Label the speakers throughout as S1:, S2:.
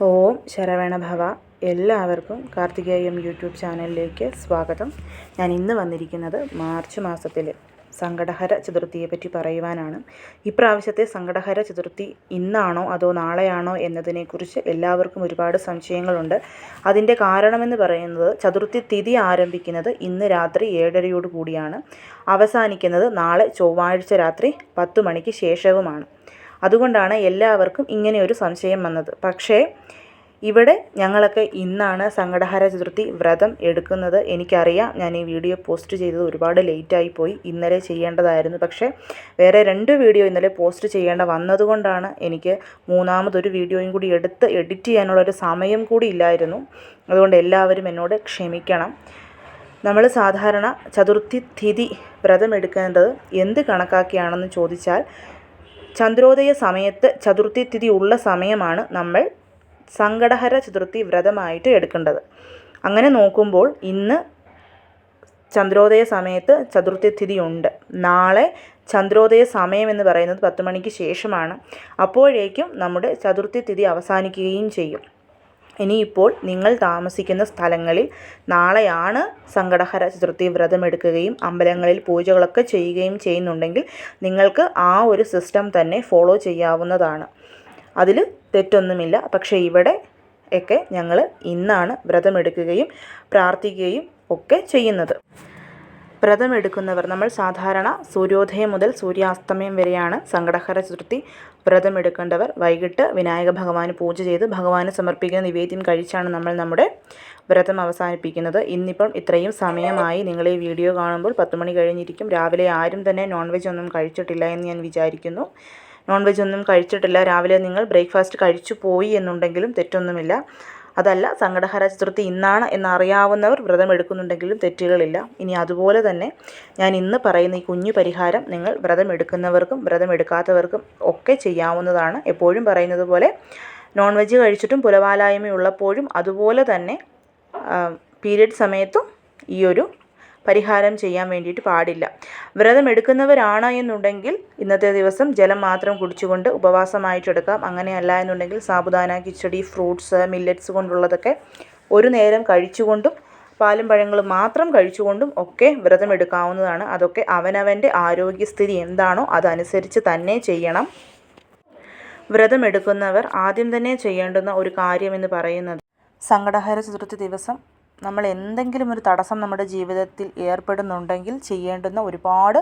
S1: ഓം ശരവണ ഭവ. എല്ലാവർക്കും കാർത്തികേയം യൂട്യൂബ് ചാനലിലേക്ക് സ്വാഗതം. ഞാൻ ഇന്ന് വന്നിരിക്കുന്നത് മാർച്ച് മാസത്തിൽ സങ്കടഹര ചതുർത്ഥിയെ പറ്റി പറയുവാനാണ്. ഇപ്രാവശ്യത്തെ സങ്കടഹര ചതുർത്ഥി ഇന്നാണോ അതോ നാളെയാണോ എന്നതിനെക്കുറിച്ച് എല്ലാവർക്കും ഒരുപാട് സംശയങ്ങളുണ്ട്. അതിന്റെ കാരണമെന്ന് പറയുന്നത് ചതുർത്ഥി തിഥി ആരംഭിക്കുന്നത് ഇന്ന് രാത്രി ഏഴരയോട് കൂടിയാണ്. അവസാനിക്കുന്നത് നാളെ ചൊവ്വാഴ്ച രാത്രി പത്തു മണിക്ക് ശേഷവുമാണ്. അതുകൊണ്ടാണ് എല്ലാവർക്കും ഇങ്ങനെ ഒരു സംശയം വന്നത്. പക്ഷേ ഇവിടെ ഞങ്ങളൊക്കെ ഇന്നാണ് സങ്കടഹാര ചതുർത്ഥി വ്രതം എടുക്കുന്നത്. എനിക്കറിയാം ഞാൻ ഈ വീഡിയോ പോസ്റ്റ് ചെയ്തത് ഒരുപാട് ലേറ്റായി പോയി. ഇന്നലെ ചെയ്യേണ്ടതായിരുന്നു. പക്ഷേ വേറെ രണ്ട് വീഡിയോ ഇന്നലെ പോസ്റ്റ് ചെയ്യേണ്ട വന്നതുകൊണ്ടാണ് എനിക്ക് മൂന്നാമതൊരു വീഡിയോയും കൂടി എടുത്ത് എഡിറ്റ് ചെയ്യാനുള്ളൊരു സമയം കൂടി ഇല്ലായിരുന്നു. അതുകൊണ്ട് എല്ലാവരും എന്നോട് ക്ഷമിക്കണം. നമ്മൾ സാധാരണ ചതുർത്ഥി തിഥി വ്രതം എടുക്കേണ്ടത് എന്ത് കണക്കാക്കിയാണെന്ന് ചോദിച്ചാൽ ചന്ദ്രോദയ സമയത്ത് ചതുർത്ഥി തിഥി ഉള്ള സമയമാണ് നമ്മൾ സങ്കടഹര ചതുർത്ഥി വ്രതമായിട്ട് എടുക്കേണ്ടത്. അങ്ങനെ നോക്കുമ്പോൾ ഇന്ന് ചന്ദ്രോദയ സമയത്ത് ചതുർത്ഥി തിഥി ഉണ്ട്. നാളെ ചന്ദ്രോദയ സമയം എന്ന് പറയുന്നത് പത്ത് മണിക്ക് ശേഷമാണ്. അപ്പോഴേക്കും നമ്മുടെ ചതുർത്ഥി തിഥി അവസാനിക്കുകയും ചെയ്യും. ഇനിയിപ്പോൾ നിങ്ങൾ താമസിക്കുന്ന സ്ഥലങ്ങളിൽ നാളെയാണ് സങ്കടഹര ചതുർത്ഥി വ്രതമെടുക്കുകയും അമ്പലങ്ങളിൽ പൂജകളൊക്കെ ചെയ്യുകയും ചെയ്യുന്നുണ്ടെങ്കിൽ നിങ്ങൾക്ക് ആ ഒരു സിസ്റ്റം തന്നെ ഫോളോ ചെയ്യാവുന്നതാണ്. അതിൽ തെറ്റൊന്നുമില്ല. പക്ഷേ ഇവിടെ ഒക്കെ ഞങ്ങൾ ഇന്നാണ് വ്രതമെടുക്കുകയും പ്രാർത്ഥിക്കുകയും ഒക്കെ ചെയ്യുന്നത്. വ്രതമെടുക്കുന്നവർ നമ്മൾ സാധാരണ സൂര്യോദയം മുതൽ സൂര്യാസ്തമയം വരെയാണ് സങ്കടഹര ചതുർത്ഥി വ്രതമെടുക്കേണ്ടവർ. വൈകിട്ട് വിനായക ഭഗവാന് പൂജ ചെയ്ത് ഭഗവാന് സമർപ്പിക്കുന്ന നിവേദ്യം കഴിച്ചാണ് നമ്മൾ നമ്മുടെ വ്രതം അവസാനിപ്പിക്കുന്നത്. ഇന്നിപ്പം ഇത്രയും സമയമായി നിങ്ങൾ ഈ വീഡിയോ കാണുമ്പോൾ പത്ത് മണി കഴിഞ്ഞിരിക്കും. രാവിലെ ആരും തന്നെ നോൺ വെജ് ഒന്നും കഴിച്ചിട്ടില്ല എന്ന് ഞാൻ വിചാരിക്കുന്നു. നോൺ വെജ് ഒന്നും കഴിച്ചിട്ടില്ല. രാവിലെ നിങ്ങൾ ബ്രേക്ക്ഫാസ്റ്റ് കഴിച്ചു പോയി എന്നുണ്ടെങ്കിലും തെറ്റൊന്നുമില്ല. അതല്ല സങ്കടഹര ചതുർത്ഥി ഇന്നാണ് എന്നറിയാവുന്നവർ വ്രതം എടുക്കുന്നുണ്ടെങ്കിലും തെറ്റുകളില്ല. ഇനി അതുപോലെ തന്നെ ഞാൻ ഇന്ന് പറയുന്ന ഈ കുഞ്ഞു പരിഹാരം നിങ്ങൾ വ്രതം എടുക്കുന്നവർക്കും വ്രതം എടുക്കാത്തവർക്കും ഒക്കെ ചെയ്യാവുന്നതാണ്. എപ്പോഴും പറയുന്നത് പോലെ നോൺ വെജ് കഴിച്ചിട്ടും പുലവാലായ്മയുള്ളപ്പോഴും അതുപോലെ തന്നെ പീരിയഡ് സമയത്തും ഈ ഒരു പരിഹാരം ചെയ്യാൻ വേണ്ടിയിട്ട് പാടില്ല. വ്രതം എടുക്കുന്നവരാണ് എന്നുണ്ടെങ്കിൽ ഇന്നത്തെ ദിവസം ജലം മാത്രം കുടിച്ചുകൊണ്ട് ഉപവാസമായിട്ടെടുക്കാം അങ്ങനെയല്ല എന്നുണ്ടെങ്കിൽ സാബുദാന കിച്ചടി ഫ്രൂട്ട്സ് മില്ലറ്റ്സ് കൊണ്ടുള്ളതൊക്കെ ഒരു നേരം കഴിച്ചുകൊണ്ടും പാലും പഴങ്ങളും മാത്രം കഴിച്ചുകൊണ്ടും ഒക്കെ വ്രതം എടുക്കാവുന്നതാണ്. അതൊക്കെ അവനവന്റെ ആരോഗ്യസ്ഥിതി എന്താണോ അതനുസരിച്ച് തന്നെ ചെയ്യണം. വ്രതം എടുക്കുന്നവർ ആദ്യം തന്നെ ചെയ്യേണ്ടുന്ന ഒരു കാര്യമെന്ന് പറയുന്നത്. സങ്കടഹര ചതുർത്ഥി ദിവസം നമ്മൾ എന്തെങ്കിലും ഒരു തടസ്സം നമ്മുടെ ജീവിതത്തിൽ ഏർപ്പെടുന്നുണ്ടെങ്കിൽ ചെയ്യേണ്ടുന്ന ഒരുപാട്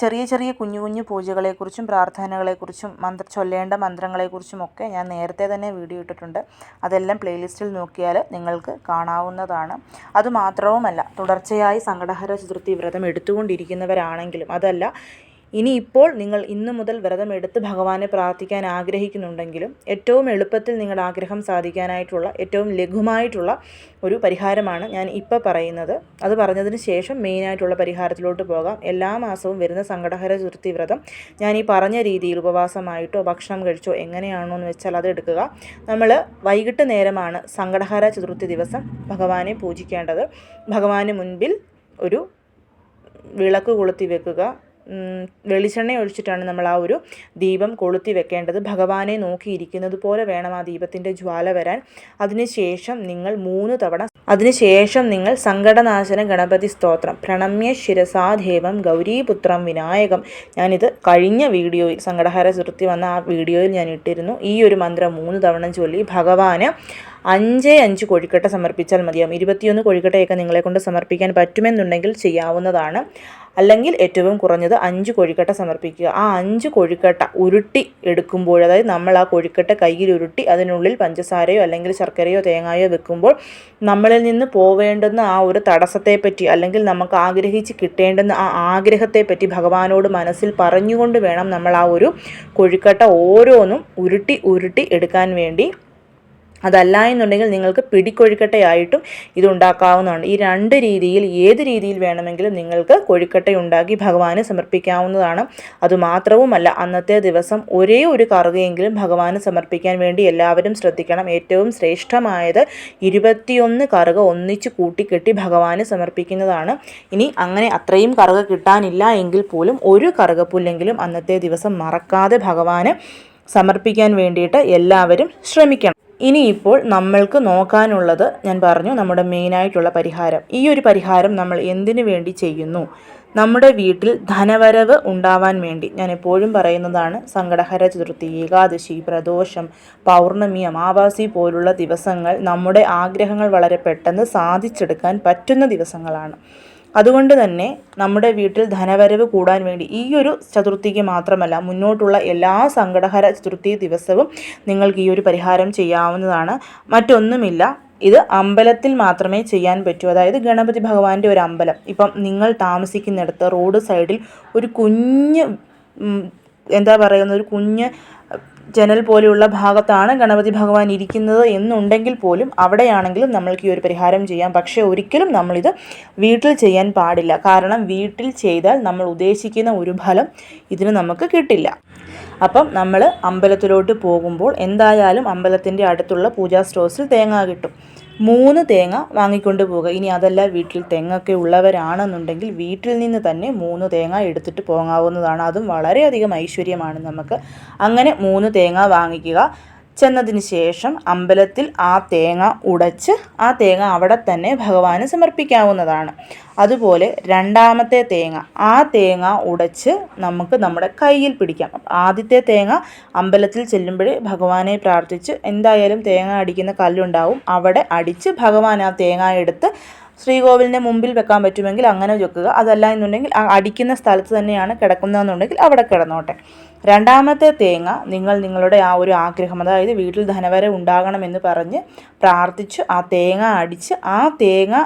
S1: ചെറിയ ചെറിയ കുഞ്ഞു കുഞ്ഞു പൂജകളെക്കുറിച്ചും പ്രാർത്ഥനകളെക്കുറിച്ചും മന്ത്ര ചൊല്ലേണ്ട മന്ത്രങ്ങളെക്കുറിച്ചും ഒക്കെ ഞാൻ നേരത്തെ തന്നെ വീഡിയോ ഇട്ടിട്ടുണ്ട്. അതെല്ലാം പ്ലേലിസ്റ്റിൽ നോക്കിയാൽ നിങ്ങൾക്ക് കാണാവുന്നതാണ്. അതുമാത്രവുമല്ല തുടർച്ചയായി സങ്കടഹര ചതുർത്ഥി വ്രതം എടുത്തുകൊണ്ടിരിക്കുന്നവരാണെങ്കിലും അതല്ല ഇനിയിപ്പോൾ നിങ്ങൾ ഇന്നു മുതൽ വ്രതമെടുത്ത് ഭഗവാനെ പ്രാർത്ഥിക്കാൻ ആഗ്രഹിക്കുന്നുണ്ടെങ്കിലും ഏറ്റവും എളുപ്പത്തിൽ നിങ്ങളുടെ ആഗ്രഹം സാധിക്കാനായിട്ടുള്ള ഏറ്റവും ലഘുമായിട്ടുള്ള ഒരു പരിഹാരമാണ് ഞാൻ ഇപ്പോൾ പറയുന്നത്. അത് പറഞ്ഞതിന് ശേഷം മെയിനായിട്ടുള്ള പരിഹാരത്തിലോട്ട് പോകാം. എല്ലാ മാസവും വരുന്ന സങ്കടഹര ചുരുത്തി വ്രതം ഞാൻ ഈ പറഞ്ഞ രീതിയിൽ ഉപവാസമായിട്ടോ ഭക്ഷണം കഴിച്ചോ എങ്ങനെയാണോ എന്ന് വെച്ചാൽ അത് എടുക്കുക. നമ്മൾ വൈകിട്ട് നേരമാണ് സങ്കടഹര ചതുർത്ഥി ദിവസം ഭഗവാനെ പൂജിക്കേണ്ടത്. ഭഗവാന് മുൻപിൽ ഒരു വിളക്ക് കൊളുത്തി വെക്കുക. വെളിച്ചെണ്ണ ഒഴിച്ചിട്ടാണ് നമ്മൾ ആ ഒരു ദീപം കൊളുത്തി വെക്കേണ്ടത്. ഭഗവാനെ നോക്കിയിരിക്കുന്നത് പോലെ വേണം ആ ദീപത്തിന്റെ ജ്വാല വരാൻ. അതിനുശേഷം നിങ്ങൾ മൂന്ന് തവണ അതിനുശേഷം നിങ്ങൾ സങ്കടനാശന ഗണപതി സ്തോത്രം. പ്രണമ്യ ശിരസാദേവം ഗൗരീപുത്രം വിനായകം. ഞാനിത് കഴിഞ്ഞ വീഡിയോയിൽ സങ്കടഹാര ചുരുത്തി വന്ന ആ വീഡിയോയിൽ ഞാൻ ഇട്ടിരുന്നു. ഈ ഒരു മന്ത്രം മൂന്ന് തവണ ചൊല്ലി ഭഗവാന് അഞ്ചേ അഞ്ച് കോഴിക്കട്ട സമർപ്പിച്ചാൽ മതിയാവും. ഇരുപത്തിയൊന്ന് കോഴിക്കട്ടയൊക്കെ നിങ്ങളെ കൊണ്ട് സമർപ്പിക്കാൻ പറ്റുമെന്നുണ്ടെങ്കിൽ ചെയ്യാവുന്നതാണ്. അല്ലെങ്കിൽ ഏറ്റവും കുറഞ്ഞത് അഞ്ച് കോഴിക്കട്ട സമർപ്പിക്കുക. ആ അഞ്ച് കോഴിക്കട്ട ഉരുട്ടി എടുക്കുമ്പോൾ അതായത് നമ്മൾ ആ കോഴിക്കട്ട കയ്യിൽ ഉരുട്ടി അതിനുള്ളിൽ പഞ്ചസാരയോ അല്ലെങ്കിൽ ശർക്കരയോ തേങ്ങായോ വെക്കുമ്പോൾ നമ്മളിൽ നിന്ന് പോവേണ്ടുന്ന ആ ഒരു തടസ്സത്തെപ്പറ്റി അല്ലെങ്കിൽ നമുക്ക് ആഗ്രഹിച്ച് കിട്ടേണ്ടുന്ന ആ ആഗ്രഹത്തെപ്പറ്റി ഭഗവാനോട് മനസ്സിൽ പറഞ്ഞുകൊണ്ട് വേണം നമ്മൾ ആ ഒരു കോഴിക്കട്ട ഓരോന്നും ഉരുട്ടി ഉരുട്ടി എടുക്കാൻ വേണ്ടി അതല്ല എന്നുണ്ടെങ്കിൽ നിങ്ങൾക്ക് പിടിക്കൊഴുക്കട്ടയായിട്ടും ഇത് ഉണ്ടാക്കാവുന്നതാണ് ഈ രണ്ട് രീതിയിൽ ഏത് രീതിയിൽ വേണമെങ്കിലും നിങ്ങൾക്ക് കൊഴുക്കട്ട ഉണ്ടാക്കി ഭഗവാന് സമർപ്പിക്കാവുന്നതാണ്. അതുമാത്രവുമല്ല അന്നത്തെ ദിവസം ഒരേ ഒരു കറുകയെങ്കിലും ഭഗവാന് സമർപ്പിക്കാൻ വേണ്ടി എല്ലാവരും ശ്രദ്ധിക്കണം. ഏറ്റവും ശ്രേഷ്ഠമായത് ഇരുപത്തിയൊന്ന് കറുക ഒന്നിച്ച് കൂട്ടിക്കെട്ടി ഭഗവാന് സമർപ്പിക്കുന്നതാണ്. ഇനി അങ്ങനെ അത്രയും കറുക കിട്ടാനില്ല എങ്കിൽ പോലും ഒരു കറുകപ്പുല്ലെങ്കിലും അന്നത്തെ ദിവസം മറക്കാതെ ഭഗവാന് സമർപ്പിക്കാൻ വേണ്ടിയിട്ട് എല്ലാവരും ശ്രമിക്കണം. ഇനിയിപ്പോൾ നമ്മൾക്ക് നോക്കാനുള്ളത് ഞാൻ പറഞ്ഞു നമ്മുടെ മെയിനായിട്ടുള്ള പരിഹാരം. ഈ ഒരു പരിഹാരം നമ്മൾ എന്തിനു വേണ്ടി ചെയ്യുന്നു? നമ്മുടെ വീട്ടിൽ ധനവരവ് ഉണ്ടാവാൻ വേണ്ടി. ഞാൻ എപ്പോഴും പറയുന്നതാണ് സങ്കടഹര ചതുർത്ഥി ഏകാദശി പ്രദോഷം പൗർണമി അമാവാസി പോലുള്ള ദിവസങ്ങൾ നമ്മുടെ ആഗ്രഹങ്ങൾ വളരെ പെട്ടെന്ന് സാധിച്ചെടുക്കാൻ പറ്റുന്ന ദിവസങ്ങളാണ്. അതുകൊണ്ട് തന്നെ നമ്മുടെ വീട്ടിൽ ധനവരവ് കൂടാൻ വേണ്ടി ഈ ഒരു ചതുർത്ഥിക്ക് മാത്രമല്ല മുന്നോട്ടുള്ള എല്ലാ സങ്കടഹര ചതുർത്ഥി ദിവസവും നിങ്ങൾക്ക് ഈ ഒരു പരിഹാരം ചെയ്യാവുന്നതാണ്. മറ്റൊന്നുമില്ല ഇത് അമ്പലത്തിൽ മാത്രമേ ചെയ്യാൻ പറ്റൂ. അതായത് ഗണപതി ഭഗവാന്റെ ഒരു അമ്പലം. ഇപ്പം നിങ്ങൾ താമസിക്കുന്നിടത്ത് റോഡ് സൈഡിൽ ഒരു കുഞ്ഞ് എന്താ പറയുന്ന ഒരു കുഞ്ഞ് ജനൽ പോലെയുള്ള ഭാഗത്താണ് ഗണപതി ഭഗവാൻ ഇരിക്കുന്നത് എന്നുണ്ടെങ്കിൽ പോലും അവിടെയാണെങ്കിലും നമ്മൾക്ക് ഈ ഒരു പരിഹാരം ചെയ്യാം. പക്ഷേ ഒരിക്കലും നമ്മളിത് വീട്ടിൽ ചെയ്യാൻ പാടില്ല. കാരണം വീട്ടിൽ ചെയ്താൽ നമ്മൾ ഉദ്ദേശിക്കുന്ന ഒരു ഫലം ഇതിന് നമുക്ക് കിട്ടില്ല. അപ്പം നമ്മൾ അമ്പലത്തിലോട്ട് പോകുമ്പോൾ എന്തായാലും അമ്പലത്തിന്റെ അടുത്തുള്ള പൂജാ സ്റ്റോഴ്സിൽ തേങ്ങ കിട്ടും. മൂന്ന് തേങ്ങ വാങ്ങിക്കൊണ്ട് പോവുക. ഇനി അതല്ല വീട്ടിൽ തെങ്ങൊക്കെ ഉള്ളവരാണെന്നുണ്ടെങ്കിൽ വീട്ടിൽ നിന്ന് തന്നെ മൂന്ന് തേങ്ങ എടുത്തിട്ട് പോകാവുന്നതാണ്. അതും വളരെയധികം ഐശ്വര്യമാണ് നമുക്ക്. അങ്ങനെ മൂന്ന് തേങ്ങ വാങ്ങിക്കുക. ചെന്നതിന് ശേഷം അമ്പലത്തിൽ ആ തേങ്ങ ഉടച്ച് ആ തേങ്ങ അവിടെ തന്നെ ഭഗവാന് സമർപ്പിക്കാവുന്നതാണ്. അതുപോലെ രണ്ടാമത്തെ തേങ്ങ ആ തേങ്ങ ഉടച്ച് നമുക്ക് നമ്മുടെ കയ്യിൽ പിടിക്കാം. ആദ്യത്തെ തേങ്ങ അമ്പലത്തിൽ ചെല്ലുമ്പോഴേ ഭഗവാനെ പ്രാർത്ഥിച്ച് എന്തായാലും തേങ്ങ അടിക്കുന്ന കല്ലുണ്ടാവും. അവിടെ അടിച്ച് ഭഗവാൻ ആ തേങ്ങ എടുത്ത് ശ്രീകോവിലിന്റെ മുമ്പിൽ വെക്കാൻ പറ്റുമെങ്കിൽ അങ്ങനെ വെക്കുക. അതല്ല എന്നുണ്ടെങ്കിൽ അടിക്കുന്ന സ്ഥലത്ത് തന്നെയാണ് കിടക്കുന്നതെന്നുണ്ടെങ്കിൽ അവിടെ കിടന്നോട്ടെ. രണ്ടാമത്തെ തേങ്ങ നിങ്ങൾ നിങ്ങളുടെ ആ ഒരു ആഗ്രഹം അതായത് വീട്ടിൽ ധനവര ഉണ്ടാകണമെന്ന് പറഞ്ഞ് പ്രാർത്ഥിച്ച് ആ തേങ്ങ അടിച്ച് ആ തേങ്ങ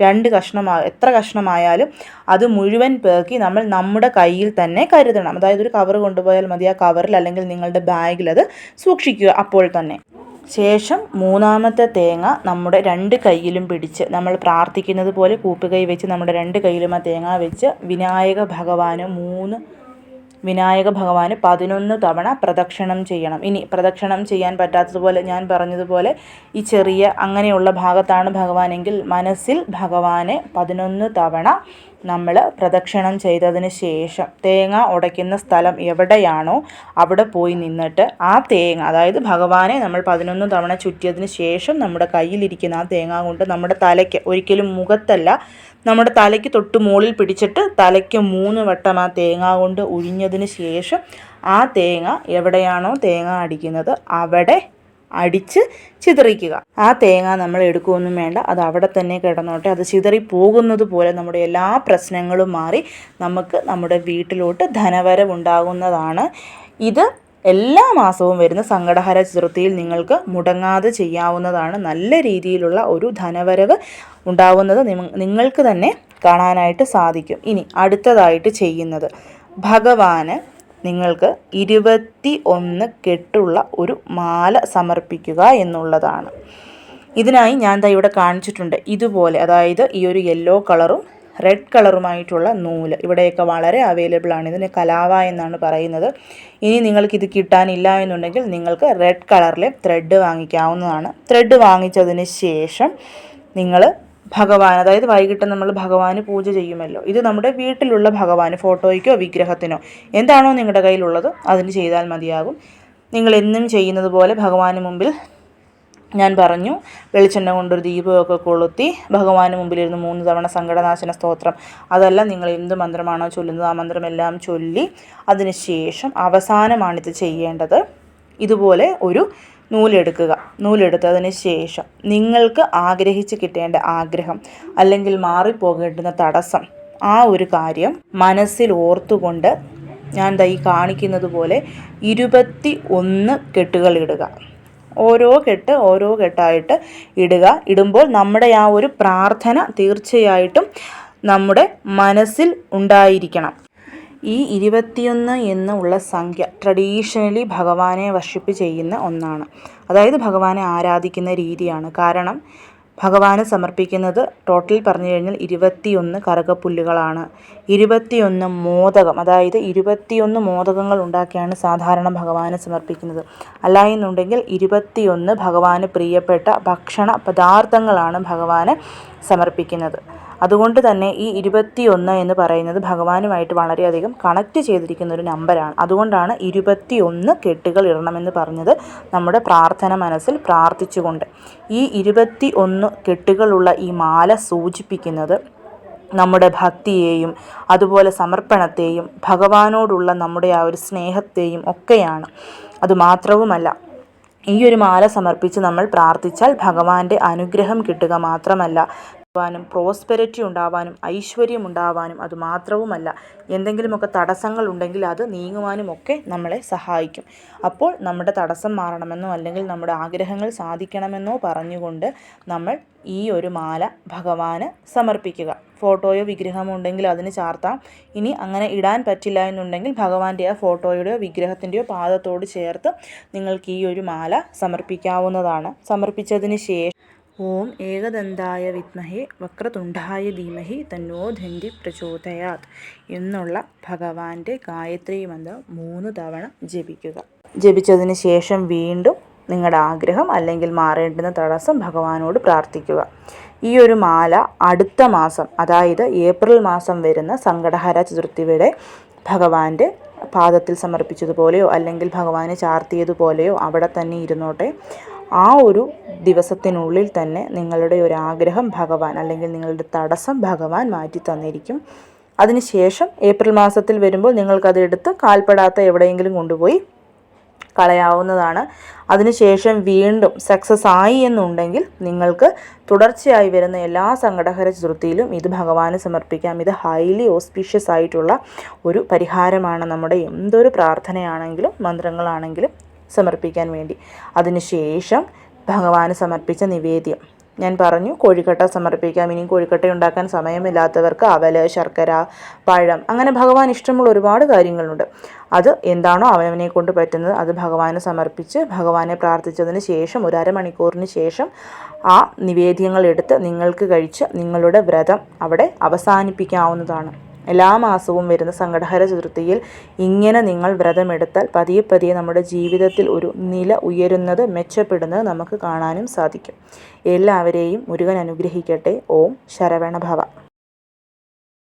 S1: രണ്ട് കഷ്ണമാ എത്ര കഷ്ണമായാലും അത് മുഴുവൻ പേർക്കി നമ്മൾ നമ്മുടെ കയ്യിൽ തന്നെ കരുതണം. അതായത് ഒരു കവർ കൊണ്ടുപോയാൽ മതി ആ കവറിൽ അല്ലെങ്കിൽ നിങ്ങളുടെ ബാഗിൽ അത് സൂക്ഷിക്കുക അപ്പോൾ തന്നെ. ശേഷം മൂന്നാമത്തെ തേങ്ങ നമ്മുടെ രണ്ട് കയ്യിലും പിടിച്ച് നമ്മൾ പ്രാർത്ഥിക്കുന്നത് പോലെ കൂപ്പുകൈ വെച്ച് നമ്മുടെ രണ്ട് കൈയിലും ആ തേങ്ങ വെച്ച് വിനായക ഭഗവാന് മൂന്ന് വിനായക ഭഗവാന് പതിനൊന്ന് തവണ പ്രദക്ഷിണം ചെയ്യണം. ഇനി പ്രദക്ഷിണം ചെയ്യാൻ പറ്റാത്തതുപോലെ ഞാൻ പറഞ്ഞതുപോലെ ഈ ചെറിയ അങ്ങനെയുള്ള ഭാഗത്താണ് ഭഗവാനെങ്കിൽ മനസ്സിൽ ഭഗവാനെ പതിനൊന്ന് തവണ നമ്മൾ പ്രദക്ഷിണം ചെയ്തതിന് ശേഷം തേങ്ങ ഉടയ്ക്കുന്ന സ്ഥലം എവിടെയാണോ അവിടെ പോയി നിന്നിട്ട് ആ തേങ്ങ അതായത് ഭഗവാനെ നമ്മൾ പതിനൊന്ന് തവണ ചുറ്റിയതിന് ശേഷം നമ്മുടെ കയ്യിലിരിക്കുന്ന ആ തേങ്ങ കൊണ്ട് നമ്മുടെ തലയ്ക്ക് ഒരിക്കലും മുഖത്തല്ല നമ്മുടെ തലയ്ക്ക് തൊട്ട് മുകളിൽ പിടിച്ചിട്ട് തലയ്ക്ക് മൂന്ന് വട്ടം ആ തേങ്ങ കൊണ്ട് ഉഴിഞ്ഞതിന് ശേഷം ആ തേങ്ങ എവിടെയാണോ തേങ്ങ അടിക്കുന്നത് അവിടെ അടിച്ച് ചിതറിക്കുക. ആ തേങ്ങ നമ്മൾ എടുക്കുകയൊന്നും വേണ്ട. അത് അവിടെ തന്നെ കിടന്നോട്ടെ. അത് ചിതറി പോകുന്നത് പോലെ നമ്മുടെ എല്ലാ പ്രശ്നങ്ങളും മാറി നമുക്ക് നമ്മുടെ വീട്ടിലോട്ട് ധനവരവുണ്ടാകുന്നതാണ് ഇത് എല്ലാ മാസവും വരുന്ന സങ്കടഹര ചതുർത്ഥിയിൽ നിങ്ങൾക്ക് മുടങ്ങാതെ ചെയ്യാവുന്നതാണ്. നല്ല രീതിയിലുള്ള ഒരു ധനവരവ് ഉണ്ടാവുന്നത് നിങ്ങൾക്ക് തന്നെ കാണാനായിട്ട് സാധിക്കും. ഇനി അടുത്തതായിട്ട് ചെയ്യുന്നത് ഭഗവാന് നിങ്ങൾക്ക് ഇരുപത്തി ഒന്ന് കെട്ടുള്ള ഒരു മാല സമർപ്പിക്കുക എന്നുള്ളതാണ്. ഇതിനായി ഞാൻ ദാ ഇവിടെ കാണിച്ചിട്ടുണ്ട്. ഇതുപോലെ അതായത് ഈ ഒരു യെല്ലോ കളറും റെഡ് കളറുമായിട്ടുള്ള നൂൽ. ഇവിടെയൊക്കെ വളരെ അവൈലബിൾ ആണ്. ഇതിന് കലാവ എന്നാണ് പറയുന്നത്. ഇനി നിങ്ങൾക്ക് ഇത് കിട്ടാനില്ല എന്നുണ്ടെങ്കിൽ നിങ്ങൾക്ക് റെഡ് കളറിലെ ത്രെഡ് വാങ്ങിക്കാവുന്നതാണ്. ത്രെഡ് വാങ്ങിച്ചതിന് ശേഷം നിങ്ങൾ ഭഗവാൻ അതായത് വൈകിട്ട് നമ്മൾ ഭഗവാന് പൂജ ചെയ്യുമല്ലോ. ഇത് നമ്മുടെ വീട്ടിലുള്ള ഭഗവാന് ഫോട്ടോയ്ക്കോ വിഗ്രഹത്തിനോ എന്താണോ നിങ്ങളുടെ കയ്യിലുള്ളത് അതിന് ചെയ്താൽ മതിയാകും. നിങ്ങൾ എന്നും ചെയ്യുന്നത് പോലെ ഭഗവാന് മുമ്പിൽ ഞാൻ പറഞ്ഞു വെളിച്ചെണ്ണ കൊണ്ടൊരു ദീപമൊക്കെ കൊളുത്തി ഭഗവാന് മുമ്പിലിരുന്ന് മൂന്ന് തവണ സങ്കടനാശന സ്തോത്രം. അതെല്ലാം നിങ്ങൾ എന്ത് മന്ത്രമാണോ ചൊല്ലുന്നത് ആ മന്ത്രമെല്ലാം ചൊല്ലി അതിനുശേഷം അവസാനമാണിത് ചെയ്യേണ്ടത്. ഇതുപോലെ ഒരു നൂലെടുക്കുക. നൂലെടുത്തതിന് ശേഷം നിങ്ങൾക്ക് ആഗ്രഹിച്ച് കിട്ടേണ്ട ആഗ്രഹം അല്ലെങ്കിൽ മാറിപ്പോകേണ്ടുന്ന തടസ്സം. ആ ഒരു കാര്യം മനസ്സിൽ ഓർത്തുകൊണ്ട് ഞാൻ ദൈ കാണിക്കുന്നത് പോലെ ഇരുപത്തി ഒന്ന് കെട്ടുകൾ ഇടുക. ഓരോ കെട്ട് ഓരോ കെട്ടായിട്ട് ഇടുക. ഇടുമ്പോൾ നമ്മുടെ ആ ഒരു പ്രാർത്ഥന തീർച്ചയായിട്ടും നമ്മുടെ മനസ്സിൽ ഉണ്ടായിരിക്കണം. ഈ ഇരുപത്തിയൊന്ന് എന്ന് ഉള്ള സംഖ്യ ട്രഡീഷണലി ഭഗവാനെ വർഷിപ്പ് ചെയ്യുന്ന ഒന്നാണ്. അതായത് ഭഗവാനെ ആരാധിക്കുന്ന രീതിയാണ്. കാരണം ഭഗവാന് സമർപ്പിക്കുന്നത് ടോട്ടൽ പറഞ്ഞു കഴിഞ്ഞാൽ ഇരുപത്തിയൊന്ന് കറുകപ്പുല്ലുകളാണ്. ഇരുപത്തിയൊന്ന് മോദകം അതായത് ഇരുപത്തിയൊന്ന് മോദകങ്ങൾ ഉണ്ടാക്കിയാണ് സാധാരണ ഭഗവാന് സമർപ്പിക്കുന്നത്. അല്ല എന്നുണ്ടെങ്കിൽ ഇരുപത്തിയൊന്ന് ഭഗവാന് പ്രിയപ്പെട്ട ഭക്ഷണ പദാർത്ഥങ്ങളാണ് ഭഗവാന് സമർപ്പിക്കുന്നത്. അതുകൊണ്ട് തന്നെ ഈ ഇരുപത്തിയൊന്ന് എന്ന് പറയുന്നത് ഭഗവാനുമായിട്ട് വളരെയധികം കണക്റ്റ് ചെയ്തിരിക്കുന്ന ഒരു നമ്പറാണ് അതുകൊണ്ടാണ് ഇരുപത്തിയൊന്ന് കെട്ടുകൾ ഇടണമെന്ന് പറഞ്ഞത് നമ്മുടെ പ്രാർത്ഥന മനസ്സിൽ പ്രാർത്ഥിച്ചുകൊണ്ട്. ഈ ഇരുപത്തി ഒന്ന് കെട്ടുകളുള്ള ഈ മാല സൂചിപ്പിക്കുന്നത് നമ്മുടെ ഭക്തിയെയും അതുപോലെ സമർപ്പണത്തെയും ഭഗവാനോടുള്ള നമ്മുടെ ആ ഒരു സ്നേഹത്തെയും ഒക്കെയാണ്. അതുമാത്രവുമല്ല ഈ ഒരു മാല സമർപ്പിച്ച് നമ്മൾ പ്രാർത്ഥിച്ചാൽ ഭഗവാന്റെ അനുഗ്രഹം കിട്ടുക മാത്രമല്ല ഉണ്ടാവാനും പ്രോസ്പെരിറ്റി ഉണ്ടാവാനും ഐശ്വര്യം ഉണ്ടാവാനും അതുമാത്രവുമല്ല എന്തെങ്കിലുമൊക്കെ തടസ്സങ്ങൾ ഉണ്ടെങ്കിൽ അത് നീങ്ങുവാനും ഒക്കെ നമ്മളെ സഹായിക്കും. അപ്പോൾ നമ്മുടെ തടസ്സം മാറണമെന്നോ അല്ലെങ്കിൽ നമ്മുടെ ആഗ്രഹങ്ങൾ സാധിക്കണമെന്നോ പറഞ്ഞുകൊണ്ട് നമ്മൾ ഈ ഒരു മാല ഭഗവാന് സമർപ്പിക്കുക. ഫോട്ടോയോ വിഗ്രഹമോ ഉണ്ടെങ്കിൽ അതിന് ചാർത്താം. ഇനി അങ്ങനെ ഇടാൻ പറ്റില്ല എന്നുണ്ടെങ്കിൽ ഭഗവാന്റെ ആ ഫോട്ടോയുടെയോ വിഗ്രഹത്തിന്റെയോ പാദത്തോട് ചേർത്ത് നിങ്ങൾക്ക് ഈ ഒരു മാല സമർപ്പിക്കാവുന്നതാണ്. സമർപ്പിച്ചതിന് ശേഷം ഓം ഏകദന്തായ വിദ്മഹേ വക്രതുണ്ടായ ധീമഹി തന്നോ ധന്തി പ്രചോദയാത് എന്നുള്ള ഭഗവാന്റെ ഗായത്രി മന്ത്രം മൂന്ന് തവണ ജപിക്കുക. ജപിച്ചതിന് ശേഷം വീണ്ടും നിങ്ങളുടെ ആഗ്രഹം അല്ലെങ്കിൽ മാറേണ്ടുന്ന തടസ്സം ഭഗവാനോട് പ്രാർത്ഥിക്കുക. ഈ ഒരു മാല അടുത്ത മാസം അതായത് ഏപ്രിൽ മാസം വരുന്ന സങ്കടഹര ചതുർത്ഥിയുടെ ഭഗവാന്റെ പാദത്തിൽ സമർപ്പിച്ചതുപോലെയോ അല്ലെങ്കിൽ ഭഗവാനെ ചാർത്തിയതുപോലെയോ അവിടെ തന്നെ ഇരുന്നോട്ടെ. ആ ഒരു ദിവസത്തിനുള്ളിൽ തന്നെ നിങ്ങളുടെ ഒരു ആഗ്രഹം ഭഗവാൻ അല്ലെങ്കിൽ നിങ്ങളുടെ തടസ്സം ഭഗവാൻ മാറ്റി തന്നിരിക്കും. അതിനുശേഷം ഏപ്രിൽ മാസത്തിൽ വരുമ്പോൾ നിങ്ങൾക്കത് എടുത്ത് കാൽപ്പെടാത്ത എവിടെയെങ്കിലും കൊണ്ടുപോയി കളയാവുന്നതാണ്. അതിനുശേഷം വീണ്ടും സക്സസ് ആയി എന്നുണ്ടെങ്കിൽ നിങ്ങൾക്ക് തുടർച്ചയായി വരുന്ന എല്ലാ സങ്കടഹര ചതുർത്ഥിയിലും ഇത് ഭഗവാന് സമർപ്പിക്കാം. ഇത് ഹൈലി ഓസ്പീഷ്യസ് ആയിട്ടുള്ള ഒരു പരിഹാരമാണ് നമ്മുടെ എന്തൊരു പ്രാർത്ഥനയാണെങ്കിലും മന്ത്രങ്ങളാണെങ്കിലും സമർപ്പിക്കാൻ വേണ്ടി. അതിനുശേഷം ഭഗവാന് സമർപ്പിച്ച നിവേദ്യം. ഞാൻ പറഞ്ഞു കോഴിക്കട്ട സമർപ്പിക്കാം. ഇനിയും കോഴിക്കട്ട ഉണ്ടാക്കാൻ സമയമില്ലാത്തവർക്ക് അവൽ ശർക്കര പഴം അങ്ങനെ ഭഗവാൻ ഇഷ്ടമുള്ള ഒരുപാട് കാര്യങ്ങളുണ്ട്. അത് എന്താണോ അവനവനെ കൊണ്ട് പറ്റുന്നത് അത് ഭഗവാന് സമർപ്പിച്ച് ഭഗവാനെ പ്രാർത്ഥിച്ചതിന് ശേഷം ഒരു അരമണിക്കൂറിന് ശേഷം ആ നിവേദ്യങ്ങൾ എടുത്ത് നിങ്ങൾക്ക് കഴിച്ച് നിങ്ങളുടെ വ്രതം അവിടെ അവസാനിപ്പിക്കാവുന്നതാണ്. എല്ലാ മാസവും വരുന്ന സങ്കടഹര ചതുർത്ഥിയിൽ ഇങ്ങനെ നിങ്ങൾ വ്രതമെടുത്താൽ പതിയെ പതിയെ നമ്മുടെ ജീവിതത്തിൽ ഒരു നില ഉയരുന്നത് മെച്ചപ്പെടുന്നത് നമുക്ക് കാണാനും സാധിക്കും. എല്ലാവരെയും മുരുകൻ അനുഗ്രഹിക്കട്ടെ. ഓം ശരവണഭവ.